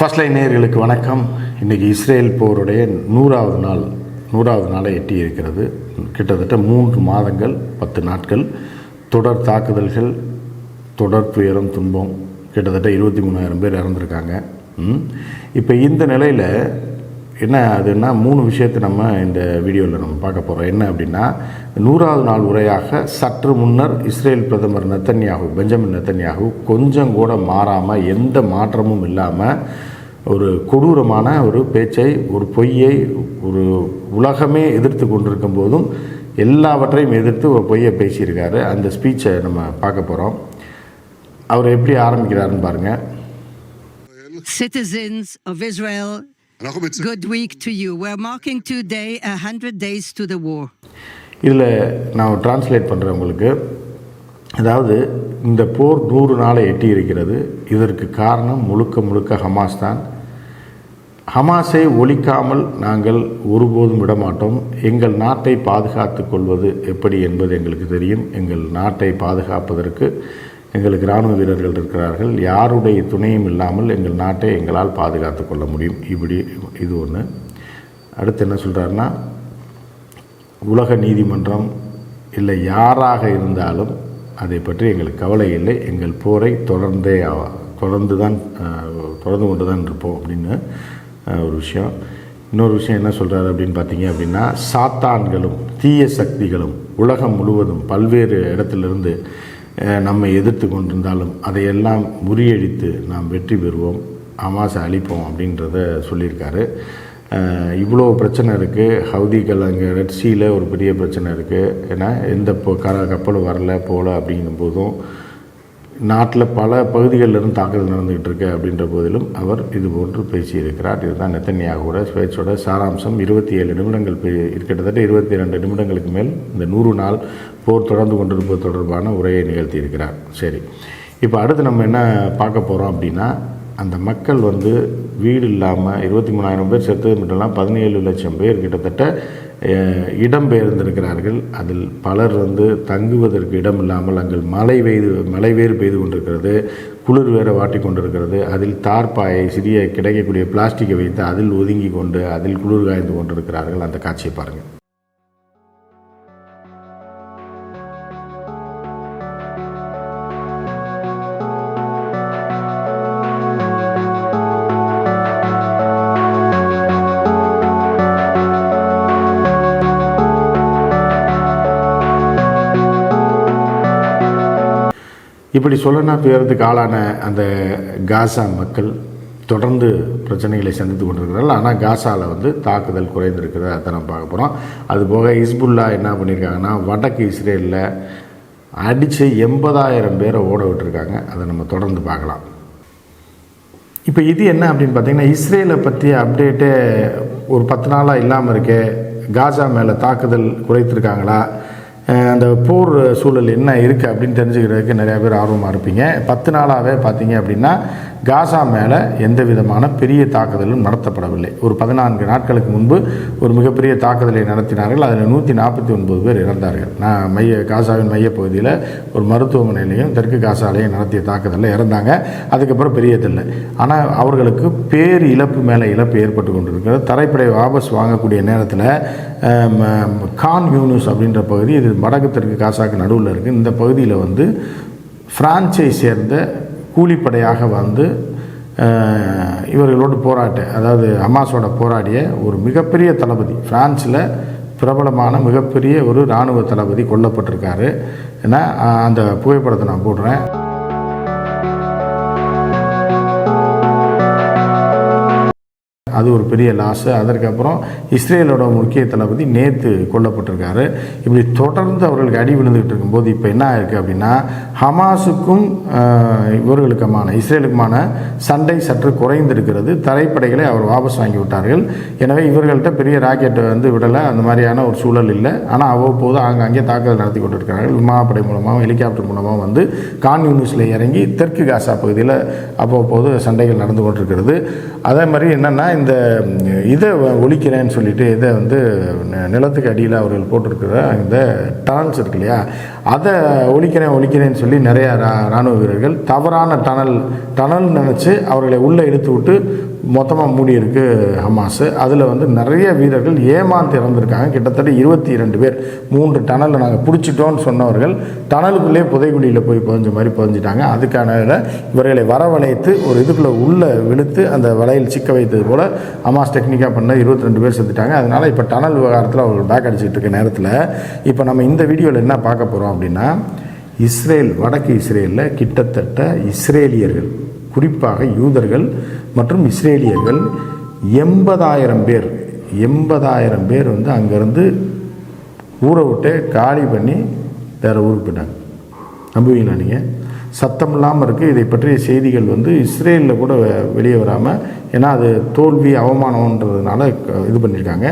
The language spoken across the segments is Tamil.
ஃபர்ஸ்ட் லைன் நேர்களுக்கு வணக்கம். இன்றைக்கி இஸ்ரேல் போருடைய நூறாவது நாள் நூறாவது நாளை எட்டி இருக்கிறது. கிட்டத்தட்ட மூன்று மாதங்கள் பத்து நாட்கள் தொடர் தாக்குதல்கள் தொடர் துயரம் துன்பம் கிட்டத்தட்ட இருபத்தி மூணாயிரம் பேர் இறந்துருக்காங்க. இப்போ இந்த நிலையில் என்ன அதுன்னா மூணு விஷயத்தை நம்ம இந்த வீடியோவில் நம்ம பார்க்க போகிறோம் என்ன அப்படின்னா நூறாவது நாள் உரையாக சற்று முன்னர் இஸ்ரேல் பிரதமர் நெத்தன்யாகு பெஞ்சமின் நெத்தன்யாகு கொஞ்சம் கூட மாறாமல் எந்த மாற்றமும் இல்லாமல் ஒரு கொடூரமான ஒரு பேச்சை ஒரு பொய்யை ஒரு உலகமே எதிர்த்து கொண்டிருக்கும் போதும் எல்லாவற்றையும் எதிர்த்து ஒரு பொய்யை பேசியிருக்காரு. அந்த ஸ்பீச்சை நம்ம பார்க்க போகிறோம் அவர் எப்படி ஆரம்பிக்கிறாருன்னு பாருங்கள் good week to you. We're marking today 100 days to the war. இதில் நான் டிரான்ஸ்லேட் பண்ணுறேன் உங்களுக்கு. அதாவது இந்த போர் நூறு நாளை எட்டி இருக்கிறது இதற்கு காரணம் முழுக்க முழுக்க ஹமாஸ் தான். ஹமாஸை ஒழிக்காமல் நாங்கள் ஒருபோதும் விடமாட்டோம். எங்கள் நாட்டை பாதுகாத்து கொள்வது எப்படி என்பது எங்களுக்கு தெரியும். எங்கள் நாட்டை பாதுகாப்பதற்கு எங்களுக்கு இராணுவ வீரர்கள் இருக்கிறார்கள். யாருடைய துணையும் இல்லாமல் எங்கள் நாட்டை எங்களால் பாதுகாத்து கொள்ள முடியும். இப்படி இது ஒன்று அடுத்து என்ன சொல்கிறாருன்னா உலக நீதிமன்றம் இல்லை யாராக இருந்தாலும் அதை பற்றி எங்களுக்கு கவலை இல்லை. எங்கள் போரை தொடர்ந்தே தொடர்ந்து தான் தொடர்ந்து கொண்டு தான் இருப்போம் அப்படின்னு ஒரு விஷயம். இன்னொரு விஷயம் என்ன சொல்கிறாரு அப்படின்னு பார்த்தீங்க அப்படின்னா சாத்தான்களும் தீய சக்திகளும் உலகம் முழுவதும் பல்வேறு இடத்துலேருந்து நம்மை எதிர்த்து கொண்டிருந்தாலும் அதையெல்லாம் முறியடித்து நாம் வெற்றி பெறுவோம் அமாசை அழிப்போம் அப்படின்றத சொல்லியிருக்காரு. இவ்வளோ பிரச்சனை இருக்குது ஹவுதிகள் அங்கே ரெட் சீல ஒரு பெரிய பிரச்சனை இருக்குது ஏன்னா எந்த இப்போ கர கப்பலும் வரல போகல அப்படிங்கும்போதும் போதும் நாட்டில் பல பகுதிகளில் இருந்து தாக்குதல் நடந்துகிட்டு இருக்கு அப்படின்ற போதிலும் அவர் இது போன்று பேசியிருக்கிறார். இதுதான் நெத்தன்யாகோட ஸ்வேச்சோட சாராம்சம். இருபத்தி ஏழு நிமிடங்கள் பே- கிட்டத்தட்ட இருபத்தி ரெண்டு நிமிடங்களுக்கு மேல் இந்த நூறு நாள் போர் தொடர்ந்து கொண்டிருப்பது தொடர்பான உரையை நிகழ்த்தியிருக்கிறார். சரி. இப்போ அடுத்து நம்ம என்ன பார்க்க போகிறோம் அப்படின்னா அந்த மக்கள் வந்து வீடு இல்லாமல் இருபத்தி மூணாயிரம் பேர் செத்தது மட்டும் இல்லாமல் பதினேழு லட்சம் பேர் கிட்டத்தட்ட இடம் இடம்பெயர்ந்திருக்கிறார்கள். அதில் பலர் வந்து தங்குவதற்கு இடம் இல்லாமல் அங்கே மழை பெய்து மழை வேறு பெய்து கொண்டிருக்கிறது. குளிர் வேற வாட்டி கொண்டிருக்கிறது. அதில் தார்பாயை சிறிய கிடைக்கக்கூடிய பிளாஸ்டிக்கை வைத்து அதில் ஒதுங்கி கொண்டு அதில் குளிர் காய்ந்து கொண்டிருக்கிறார்கள். அந்த காட்சியை பாருங்கள் இப்படி சொல்லனா துயரத்துக்கு ஆளான அந்த காசா மக்கள் தொடர்ந்து பிரச்சனைகளை சந்தித்து கொண்டிருக்கிறார்கள். ஆனால் காசாவில் வந்து தாக்குதல் குறைந்திருக்கிறத அதை நம்ம பார்க்க போகிறோம் அதுபோக ஹிஸ்புல்லா என்ன பண்ணியிருக்காங்கன்னா வடக்கு இஸ்ரேலில் அடித்து எண்பதாயிரம் பேரை ஓட விட்டுருக்காங்க. அதை நம்ம தொடர்ந்து பார்க்கலாம். இப்போ இது என்ன அப்படின்னு பார்த்தீங்கன்னா இஸ்ரேலை பற்றிய அப்டேட்டே ஒரு பத்து நாளாக இல்லாமல் இருக்கே காசா மேலே தாக்குதல் குறைத்திருக்காங்களா? அந்த போர் சூழல் என்ன இருக்குது அப்படின்னு தெரிஞ்சுக்கிறதுக்கு நிறையா பேர் ஆர்வமாக இருப்பீங்க. பத்து நாளாகவே பார்த்தீங்க அப்படின்னா காசா மேலே எந்த விதமான பெரிய தாக்குதலும் நடத்தப்படவில்லை. ஒரு பதினான்கு நாட்களுக்கு முன்பு ஒரு மிகப்பெரிய தாக்குதலை நடத்தினார்கள். அதில் நூற்றி நாற்பத்தி ஒன்பது பேர் இறந்தார்கள். நான் மைய காசாவின் மையப்பகுதியில் ஒரு மருத்துவமனையிலையும் தெற்கு காசாலையும் நடத்திய தாக்குதலில் இறந்தாங்க. அதுக்கப்புறம் பெரியதில்லை. ஆனால் அவர்களுக்கு பேர் இழப்பு மேலே இழப்பு ஏற்பட்டு கொண்டிருக்கிறது. தரைப்படை வாபஸ் வாங்கக்கூடிய நேரத்தில் கான் யூனிஸ் அப்படின்ற பகுதி இது வடக்கு தெற்கு காசாக்கு நடுவில் இருக்குது இந்த பகுதியில் வந்து ஃப்ரான்ச்சை சேர்ந்த கூலிப்படையாக வந்து இவர்களோடு போராட்ட அதாவது ஹமாஸோட போராடிய ஒரு மிகப்பெரிய தளபதி பிரான்ஸில் பிரபலமான மிகப்பெரிய ஒரு இராணுவ தளபதி கொல்லப்பட்டிருக்காரு. ஏன்னா அந்த புகைப்படத்தை நான் போடுறேன். அது ஒரு பெரிய லாஸு அதற்கப்புறம் இஸ்ரேலோட முக்கிய தளபதி நேற்று கொல்லப்பட்டிருக்காரு. இப்படி தொடர்ந்து அவர்களுக்கு அடி விழுந்துகிட்டு இருக்கும்போது இப்போ என்ன ஆயிருக்கு அப்படின்னா ஹமாஸுக்கும் இவர்களுக்குமான இஸ்ரேலுக்குமான சண்டை சற்று குறைந்திருக்கிறது. தரைப்படைகளை அவர் வாபஸ் வாங்கி விட்டார்கள். எனவே இவர்கள்ட்ட பெரிய ராக்கெட்டை வந்து விடலை. அந்த மாதிரியான ஒரு சூழல் இல்லை. ஆனால் அவ்வப்போது ஆங்காங்கே தாக்குதல் நடத்தி கொண்டிருக்கிறார்கள். விமானப்படை மூலமாகவும் ஹெலிகாப்டர் மூலமாகவும் வந்து கான் யூனிஸில் இறங்கி தெற்கு காசா பகுதியில் அவ்வப்போது சண்டைகள் நடந்து கொண்டிருக்கிறது. அதே மாதிரி என்னென்னா இந்த இந்த இதை ஒழிக்கிறேன்னு சொல்லிட்டு இதை வந்து நிலத்துக்கு அடியில் அவர்கள் போட்டிருக்கிற இந்த டனல்ஸ் இருக்கு இல்லையா? அதை ஒழிக்கிறேன் ஒழிக்கிறேன்னு சொல்லி நிறையா ரா- ராணுவ வீரர்கள் தவறான டனல் டனல் நினச்சி அவர்களை உள்ளே இழுத்து விட்டு மொத்தமாக மூடி இருக்கு அதில் வந்து நிறைய வீரர்கள் ஏமாந்து இறந்துருக்காங்க. கிட்டத்தட்ட இருபத்தி இரண்டு பேர். மூன்று டனலில் நாங்கள் பிடிச்சிட்டோம்னு சொன்னவர்கள் டனலுக்குள்ளே புதைக்குழியில் போய் புதஞ்ச மாதிரி புதஞ்சிட்டாங்க. அதுக்கான இவர்களை வரவழைத்து ஒரு இதுக்குள்ளே உள்ளே விழுத்து அந்த வலையில் சிக்க வைத்தது போல் ஹமாஸ் டெக்னிக்காக பண்ண இருபத்தி ரெண்டு பேர் செத்துட்டாங்க. அதனால் இப்போ டனல் விவகாரத்தில் அவர்கள் பேக் அடிச்சிட்டு இருக்க நேரத்தில் இப்போ நம்ம இந்த வீடியோவில் என்ன பார்க்க போகிறோம் அப்படின்னா இஸ்ரேல் வடக்கு இஸ்ரேலில் கிட்டத்தட்ட இஸ்ரேலியர்கள் குறிப்பாக யூதர்கள் மற்றும் இஸ்ரேலியர்கள் எண்பதாயிரம் பேர் எண்பதாயிரம் பேர் வந்து அங்கேருந்து ஊரை விட்டு காலி பண்ணி வேறு ஊருக்கு போயிட்டாங்க. நம்புவீங்களா நீங்கள் சத்தம் இல்லாமல் இருக்குது இதை பற்றிய செய்திகள் வந்து இஸ்ரேலில் கூட வெளியே வராமல் ஏன்னா அது தோல்வி அவமானம்ன்றதுனால க- இது பண்ணியிருக்காங்க.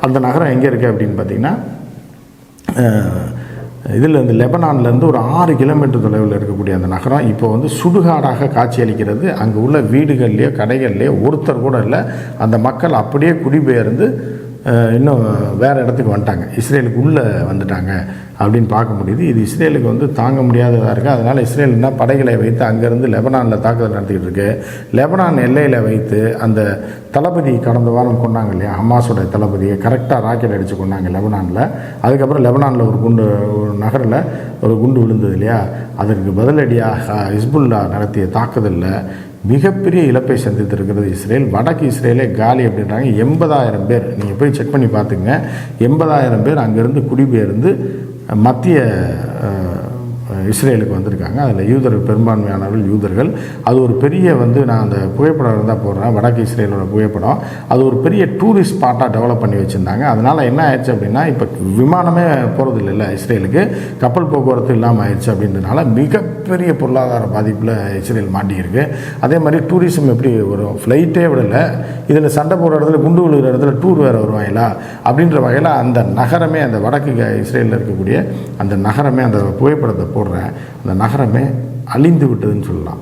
அந்த நகரம் எங்கே இருக்குது அப்படின்னு பார்த்தீங்கன்னா இதில் இந்த லெபனான்லேருந்து ஒரு ஆறு கிலோமீட்டர் தொலைவில் இருக்கக்கூடிய அந்த நகரம் இப்போ வந்து சுடுகாடாக காட்சியளிக்கிறது. அங்கே உள்ள வீடுகள்லேயோ கடைகள்லேயோ ஒருத்தர் கூட இல்லை. அந்த மக்கள் அப்படியே குடிபெயர்ந்து இன்னும் வேறு இடத்துக்கு வந்துட்டாங்க. இஸ்ரேலுக்கு உள்ளே வந்துட்டாங்க அப்படின்னு பார்க்க முடியுது. இது இஸ்ரேலுக்கு வந்து தாங்க முடியாததாக இருக்குது அதனால் இஸ்ரேல் என்ன படைகளை வைத்து அங்கேருந்து லெபனானில் தாக்குதல் நடத்திக்கிட்டு இருக்கு. லெபனான் எல்லையில் வைத்து அந்த தளபதி கடந்த வாரம் கொண்டாங்க இல்லையா? ஹமாஸோட தளபதியை கரெக்டாக ராக்கெட் அடித்து கொண்டாங்க லெபனானில். அதுக்கப்புறம் லெபனானில் ஒரு குண்டு ஒரு நகரில் ஒரு குண்டு விழுந்தது இல்லையா? அதற்கு பதிலடியாக ஹிஸ்புல்லா நடத்திய தாக்குதலில் மிகப்பெரிய இழப்பை சந்தித்திருக்கிறது இஸ்ரேல். வடக்கு இஸ்ரேலே காலி அப்படின்றாங்க. எண்பதாயிரம் பேர். நீங்கள் போய் செக் பண்ணி பார்த்துங்க எண்பதாயிரம் பேர் அங்கேருந்து குடிபெயர்ந்து மத்திய இஸ்ரேலுக்கு வந்திருக்காங்க. அதில் யூதர்கள் பெரும்பான்மையானவர்கள் யூதர்கள். அது ஒரு பெரிய வந்து நான் அந்த புகைப்படம் இருந்தால் போடுறேன். வடக்கு இஸ்ரேலோட புகைப்படம். அது ஒரு பெரிய டூரிஸ்ட் ஸ்பாட்டாக டெவலப் பண்ணி வச்சுருந்தாங்க. அதனால் என்ன ஆயிடுச்சு அப்படின்னா இப்போ விமானமே போகிறது இல்லைல்ல இஸ்ரேலுக்கு. கப்பல் போக்குவரத்து இல்லாமல் ஆயிடுச்சு அப்படின்றதுனால மிகப்பெரிய பொருளாதார பாதிப்பில் இஸ்ரேல் மாட்டியிருக்கு. அதே மாதிரி டூரிசம் எப்படி வரும் ஃப்ளைட்டே விடலை. இதில் சண்டை போடுற இடத்துல குண்டு விழுகிற இடத்துல டூர் வேறு வருவாங்களா? அப்படின்ற வகையில் அந்த நகரமே அந்த வடக்கு இஸ்ரேலில் இருக்கக்கூடிய அந்த நகரமே அந்த புகைப்படத்தை போடுறேன் அந்த நகரமே அழிந்து விட்டதுன்னு சொல்லலாம்.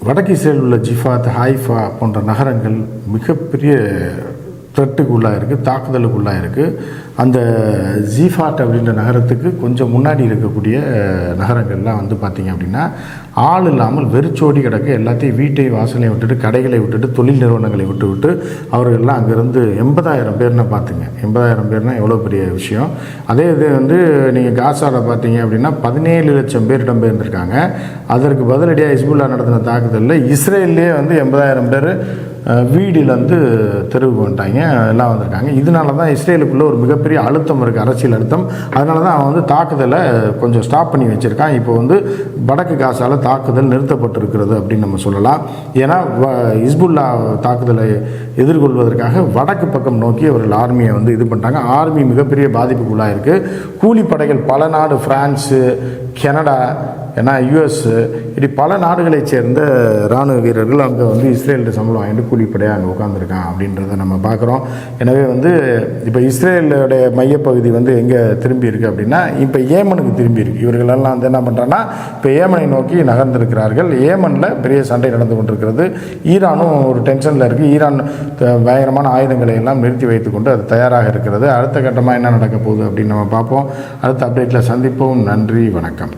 வடக்கு இஸ்ரேலில் உள்ள ஜிஃபாத் ஹாய்ஃபா போன்ற நகரங்கள் மிகப்பெரிய த்ரெட்டுக்குள்ளாக இருக்குது தாக்குதலுக்குள்ளாக இருக்குது அந்த ஜீஃபாட் அப்படின்ற நகரத்துக்கு கொஞ்சம் முன்னாடி இருக்கக்கூடிய நகரங்கள்லாம் வந்து பார்த்திங்க அப்படின்னா ஆள் இல்லாமல் வெறிச்சோடி கிடக்க எல்லாத்தையும் வீட்டை வாசலையும் விட்டுட்டு கடைகளை விட்டுட்டு தொழில் நிறுவனங்களை விட்டு விட்டு அவர்கள்லாம் அங்கேருந்து எண்பதாயிரம் பேர்னா பார்த்துங்க எண்பதாயிரம் பேர்னால் எவ்வளோ பெரிய விஷயம்? அதே இது வந்து நீங்கள் காசாவில் பார்த்தீங்க அப்படின்னா பதினேழு லட்சம் பேர் இடம்பெயர்ந்திருக்காங்க அதற்கு பதிலடியாக இஸ்புல்லா நடத்தின தாக்குதலில் இஸ்ரேல்லே வந்து எண்பதாயிரம் பேர் வீடுலேருந்து வந்து தெருவுக்கு வந்துட்டாங்க எல்லாம் வந்திருக்காங்க. இதனால தான் இஸ்ரேலுக்குள்ளே ஒரு மிகப்பெரிய அழுத்தம் இருக்குது அரசியல் அழுத்தம். அதனால தான் அவன் வந்து தாக்குதலை கொஞ்சம் ஸ்டாப் பண்ணி வச்சுருக்கான். இப்போ வந்து வடக்கு காசால் தாக்குதல் நிறுத்தப்பட்டிருக்கிறது அப்படின்னு நம்ம சொல்லலாம். ஏன்னா வ- தாக்குதலை எதிர்கொள்வதற்காக வடக்கு பக்கம் நோக்கி அவர்கள் ஆர்மியை வந்து இது பண்ணிட்டாங்க. ஆர்மி மிகப்பெரிய பாதிப்புக்குள்ளாக இருக்குது கூலிப்படைகள் பல நாடு ஃப்ரான்ஸு கனடா ஏன்னா யுஎஸ் இப்படி பல நாடுகளைச் சேர்ந்த இராணுவ வீரர்கள் அங்கே வந்து இஸ்ரேல்கிட்ட சம்பளம் வாங்கிட்டு கூலிப்படையாக அங்கே உட்காந்துருக்கான் அப்படின்றத நம்ம பார்க்குறோம். எனவே வந்து இப்போ இஸ்ரேலுடைய மையப்பகுதி வந்து எங்கே திரும்பி இருக்குது அப்படின்னா இப்போ ஏமனுக்கு திரும்பி இருக்கு. இவர்களெல்லாம் வந்து என்ன பண்ணுறாங்கன்னா இப்போ ஏமனை நோக்கி நகர்ந்திருக்கிறார்கள். ஏமனில் பெரிய சண்டை நடந்து கொண்டிருக்கிறது. ஈரானும் ஒரு டென்ஷனில் இருக்குது ஈரான் பயங்கரமான ஆயுதங்களை எல்லாம் நிறுத்தி வைத்துக்கொண்டு அது தயாராக இருக்கிறது. அடுத்த கட்டமாக என்ன நடக்க போகுது அப்படின்னு நம்ம பார்ப்போம். அடுத்த அப்டேட்டில் சந்திப்போம். நன்றி வணக்கம்.